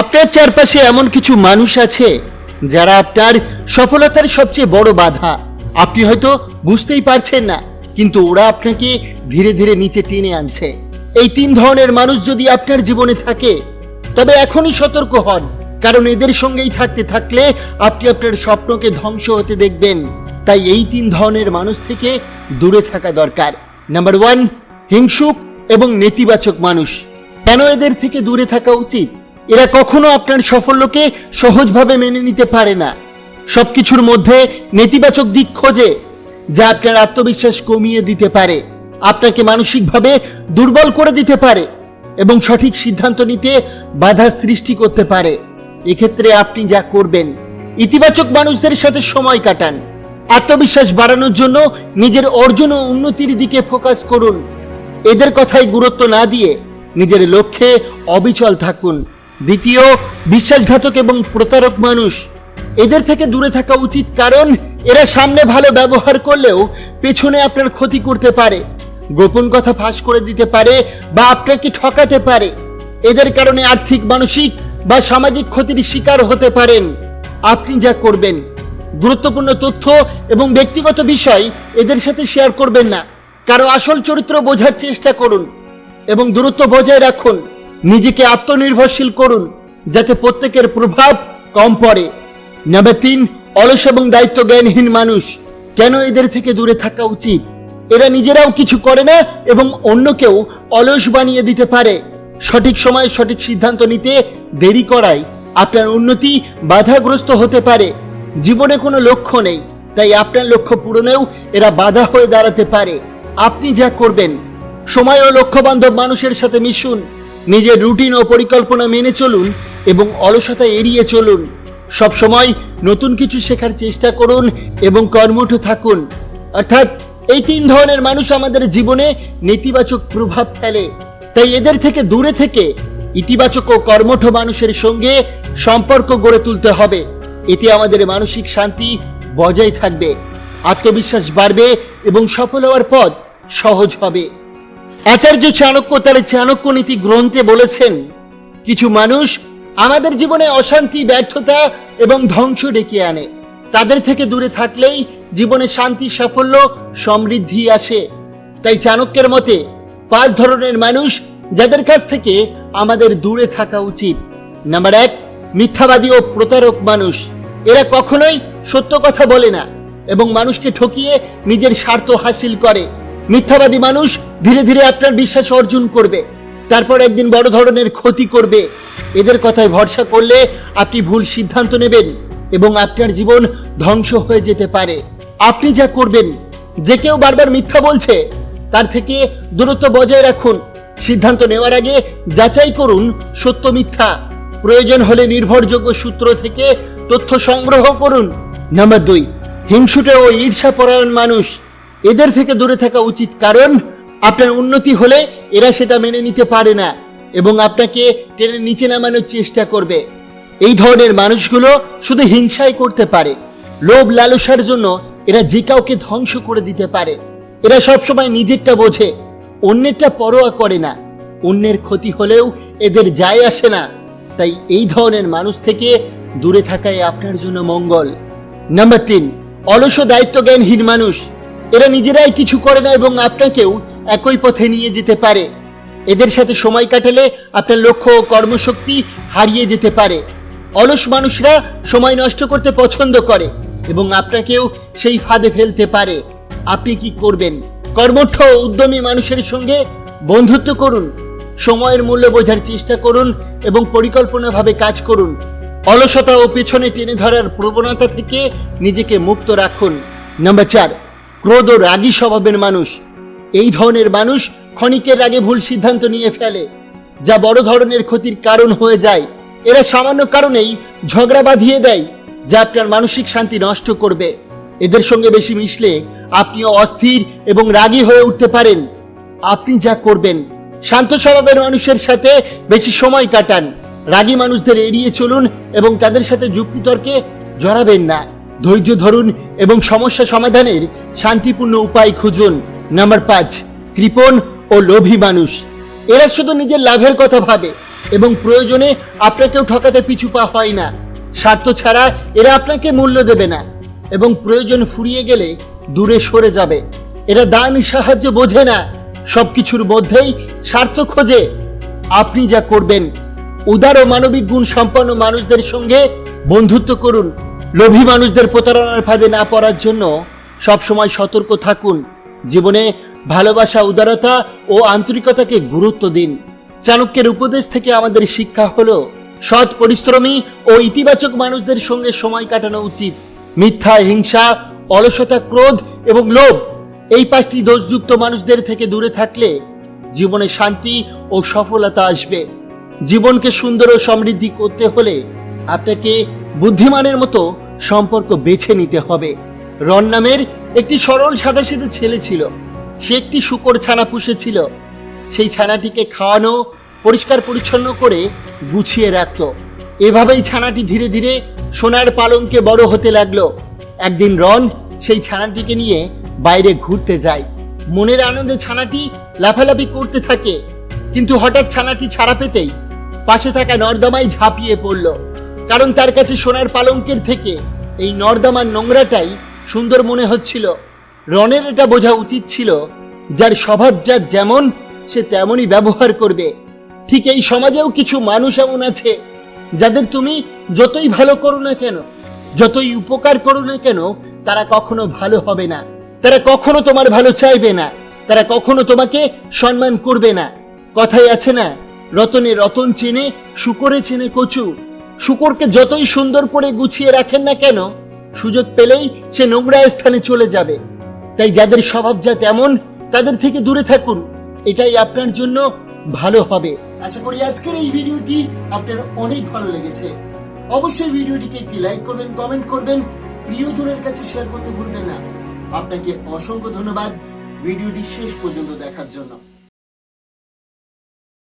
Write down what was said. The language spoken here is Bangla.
আপনার চারপাশে এমন কিছু মানুষ আছে যারা আপনার সফলতার সবচেয়ে বড় বাধা। আপনি হয়তো বুঝতেই পারছেন না, কিন্তু ওরা আপনাকে ধীরে ধীরে নিচে টেনে আনছে। এই তিন ধরনের মানুষ যদি আপনার জীবনে থাকে, তবে এখনই সতর্ক হন, কারণ এদের সঙ্গেই থাকতে থাকলে আপনি আপনার স্বপ্নকে ধ্বংস হতে দেখবেন। তাই এই তিন ধরনের মানুষ থেকে দূরে থাকা দরকার। নাম্বার ওয়ান, হিংসুক এবং নেতিবাচক মানুষ। কেন এদের থেকে দূরে থাকা উচিত? এরা কখনো আপনার সাফল্যকে সহজভাবে মেনে নিতে পারে না। সবকিছুর মধ্যে নেতিবাচক দিক খোঁজে, যা আপনার আত্মবিশ্বাস কমিয়ে দিতে পারে, আপনাকে মানসিকভাবে দুর্বল করে দিতে পারে এবং সঠিক সিদ্ধান্ত নিতে বাধা সৃষ্টি করতে পারে। এক্ষেত্রে আপনি যা করবেন, ইতিবাচক মানুষদের সাথে সময় কাটান। আত্মবিশ্বাস বাড়ানোর জন্য নিজের অর্জন ও উন্নতির দিকে ফোকাস করুন। এদের কথায় গুরুত্ব না দিয়ে নিজের লক্ষ্যে অবিচল থাকুন। দ্বিতীয়, বিশ্বাসঘাতক এবং প্রতারক মানুষ। এদের থেকে দূরে থাকা উচিত কারণ এরা সামনে ভালো ব্যবহার করলেও পেছনে আপনার ক্ষতি করতে পারে। গোপন কথা ফাঁস করে দিতে পারে বা আপনাকে ঠকাতে পারে। এদের কারণে আর্থিক, মানসিক বা সামাজিক ক্ষতির শিকার হতে পারেন। আপনি যা করবেন। গুরুত্বপূর্ণ তথ্য এবং ব্যক্তিগত বিষয় এদের সাথে শেয়ার করবেন না। কারও আসল চরিত্র বোঝার চেষ্টা করুন এবং দূরত্ব বজায় রাখুন। নিজেকে আত্মনির্ভরশীল করুন, যাতে প্রত্যেকের প্রভাব কম পড়ে। নাম্বার তিন, অলস এবং দায়িত্ব জ্ঞানহীন মানুষ। কেন এদের থেকে দূরে থাকা উচিত? এরা নিজেরাও কিছু করে না এবং অন্যকেও অলস বানিয়ে দিতে পারে। সঠিক সময়ে সঠিক সিদ্ধান্ত নিতে দেরি করায় আপনার উন্নতি বাধাগ্রস্ত হতে পারে। জীবনে কোনো লক্ষ্য নেই, তাই আপনার লক্ষ্য পূরণেও এরা বাধা হয়ে দাঁড়াতে পারে। আপনি যা করবেন, সময় ও লক্ষ্যবান্ধব মানুষের সাথে মিশুন। নিজের রুটিন ও পরিকল্পনা মেনে চলুন এবং অলসতা এড়িয়ে চলুন। সব সময় নতুন কিছু শেখার চেষ্টা করুন এবং কর্মঠ থাকুন। অর্থাৎ, এই তিন ধরনের মানুষ আমাদের জীবনে নেতিবাচক প্রভাব ফেলে। তাই এদের থেকে দূরে থেকে ইতিবাচক ও কর্মঠ মানুষের সঙ্গে সম্পর্ক গড়ে তুলতে হবে। এতে আমাদের মানসিক শান্তি বজায় থাকবে, আত্মবিশ্বাস বাড়বে এবং সফল হওয়ার পথ সহজ হবে। আচার্য চাণক্য তার চাণক্য নীতি গ্রন্থে বলেছেন, কিছু মানুষ আমাদের জীবনে অশান্তি, ব্যর্থতা এবং ধ্বংস ডেকে আনে। তাদের থেকে দূরে থাকলেই জীবনে শান্তি, সাফল্য, সমৃদ্ধি আসে। তাই চাণক্যের মতে, পাঁচ ধরনের মানুষ যাদের কাছ থেকে আমাদের দূরে থাকা উচিত। নাম্বার এক, মিথ্যাবাদী ও প্রতারক মানুষ। এরা কখনোই সত্য কথা বলে না এবং মানুষকে ঠকিয়ে নিজের স্বার্থ হাসিল করে। মিথ্যাবাদী মানুষ ধীরে ধীরে আপনার বিশ্বাস অর্জন করবে। তারপর একদিন বড় ধরনের ক্ষতি করবে। এদের কথায় ভরসা করলে আপনি ভুল সিদ্ধান্ত নেবেন এবং আপনার জীবন ধ্বংস হয়ে যেতে পারে। আপনি যা করবেন, যে কেউ বারবার মিথ্যা বলছে, তার থেকে দূরত্ব বজায় রাখুন। সিদ্ধান্ত নেওয়ার আগে যাচাই করুন, সত্য মিথ্যা। প্রয়োজন হলে নির্ভরযোগ্য সূত্র থেকে তথ্য সংগ্রহ করুন। নাম্বার দুই, হিংসুটে ও ঈর্ষাপরায়ণ মানুষ। এদের থেকে দূরে থাকা উচিত, কারণ আপনার উন্নতি হলে এরা সেটা মেনে নিতে পারে না এবং আপনাকে টেনে নিচে নামানোর চেষ্টা করবে। এই ধরনের মানুষগুলো শুধু হিংসাই করতে পারে। লোভ লালসার জন্য এরা যে কাউকে ধ্বংস করে দিতে পারে। এরা সবসময় নিজেরটা বোঝে, অন্যেরটা পরোয়া করে না। অন্যের ক্ষতি হলেও এদের যায় আসে না। তাই এই ধরনের মানুষ থেকে দূরে থাকাই আপনার জন্য মঙ্গল। নাম্বার তিন, অলস দায়িত্ব জ্ঞানহীন মানুষ। এরা নিজেরাই কিছু করে না এবং আপনাকেও একই পথে নিয়ে যেতে পারে। এদের সাথে সময় কাটালে আপনার লক্ষ্য ও কর্মশক্তি হারিয়ে যেতে পারে। অলস মানুষরা সময় নষ্ট করতে পছন্দ করে এবং আপনাকেও সেই ফাঁদে ফেলতে পারে। আপনি কি করবেন? কর্মঠ উদ্যমী মানুষের সঙ্গে বন্ধুত্ব করুন, সময়ের মূল্য বোঝার চেষ্টা করুন এবং পরিকল্পনাভাবে কাজ করুন। অলসতা ও পেছনে টেনে ধরার প্রবণতা থেকে নিজেকে মুক্ত রাখুন। নাম্বার চার। ক্রোধ ও রাগী স্বভাবের মানুষ। এই ধরনের মানুষ ক্ষণিকের রাগে ভুল সিদ্ধান্ত নিয়ে ফেলে। যা বড় ধরনের ক্ষতির কারণ হয়ে যায়। এরা সামান্য কারণেই ঝগড়া বাঁধিয়ে দেয়, যা আপনার মানসিক শান্তি নষ্ট করবে। এদের সঙ্গে বেশি মিশলে আপনিও অস্থির এবং রাগী হয়ে উঠতে পারেন। আপনি যা করবেন, শান্ত স্বভাবের মানুষের সাথে বেশি সময় কাটান। রাগী মানুষদের এড়িয়ে চলুন এবং তাদের সাথে যুক্তিতর্কে জড়াবেন না। ধৈর্য ধরুন এবং সমস্যা সমাধানের শান্তিপূর্ণ উপায় খুঁজুন। নাম্বার পাঁচ, কৃপণ ও লোভী মানুষ। এরা শুধু নিজের লাভের কথা ভাবে এবং প্রয়োজনে আপনাকেও ঠকাতে পিছু পা হয় না। স্বার্থ ছাড়া এরা আপনাকে মূল্য দেবে না এবং প্রয়োজন ফুরিয়ে গেলে দূরে সরে যাবে। এরা দান, সাহায্য বোঝে না। সবকিছুর মধ্যেই স্বার্থ খোঁজে। আপনি যা করবেন, উদার ও মানবিক গুণ সম্পন্ন মানুষদের সঙ্গে বন্ধুত্ব করুন। লোভী মানুষদের প্রতারণার ফাঁদে না পড়ার জন্য সবসময় সতর্ক থাকুন। জীবনে ভালোবাসা, উদারতা ও আন্তরিকতাকে গুরুত্ব দিন। চাণক্যের উপদেশ থেকে আমাদের শিক্ষা হলো, সৎ পরিশ্রমী ও ইতিবাচক মানুষদের সঙ্গে সময় কাটানো উচিত। মিথ্যা, হিংসা, অলসতা, ক্রোধ এবং লোভ এই পাঁচটি দোষযুক্ত মানুষদের থেকে দূরে থাকলে জীবনে শান্তি ও সফলতা আসবে। জীবনকে সুন্দর ও সমৃদ্ধি করতে হলে আপনাকে বুদ্ধিমানের মতো সম্পর্ক বেছে নিতে হবে। রন নামের একটি সরল সাদাসিধে ছেলে ছিল। সে একটি শুকর ছানা পুষেছিল সেই ছানাটিকে খাওয়ানো, পরিষ্কার পরিচ্ছন্ন করে গুছিয়ে রাখত। এভাবেই ছানাটি ধীরে ধীরে সোনার পালঙ্কে বড় হতে লাগল। একদিন রন সেই ছানাটিকে নিয়ে বাইরে ঘুরতে যায়। মনের আনন্দে ছানাটি লাফালাফি করতে থাকে। কিন্তু হঠাৎ ছানাটি ছাড়া পেতেই পাশে থাকা নর্দমায় ঝাঁপিয়ে পড়ল। কারণ তার কাছে সোনার পালঙ্কের থেকে এই নর্দমার নোংরাটাই সুন্দর মনে হচ্ছিল। রনের এটা বোঝা উচিত ছিল, যার স্বভাব যার যেমন, সে তেমনই ব্যবহার করবে। ঠিক এই সমাজেও কিছু মানুষ এমন আছে, যাদের তুমি যতই ভালো করো না কেন, যতই উপকার করো না কেন, তারা কখনো ভালো হবে না। তারা কখনো তোমার ভালো চাইবে না। তারা কখনো তোমাকে সম্মান করবে না। কথাই আছে না, রতনে রতন চেনে, শুকরে চেনে কচু। শুকরকে যতই সুন্দর করে গুছিয়ে রাখেন না কেন, সুযোগ পেলেই সে নোংরা স্থানে চলে যাবে। তাই যাদের স্বভাব যা তেমন, তাদের থেকে দূরে থাকুন। এটাই আপনার জন্য ভালো হবে। আশা করি আজকের এই ভিডিওটি আপনার অনেক ভালো লেগেছে। অবশ্যই ভিডিওটিকে একটি লাইক করবেন, কমেন্ট করবেন, প্রিয়জনের কাছে শেয়ার করতে ভুলবেন না। আপনাকে অসংখ্য ধন্যবাদ। ভিডিওটি শেষ পর্যন্ত দেখার জন্য।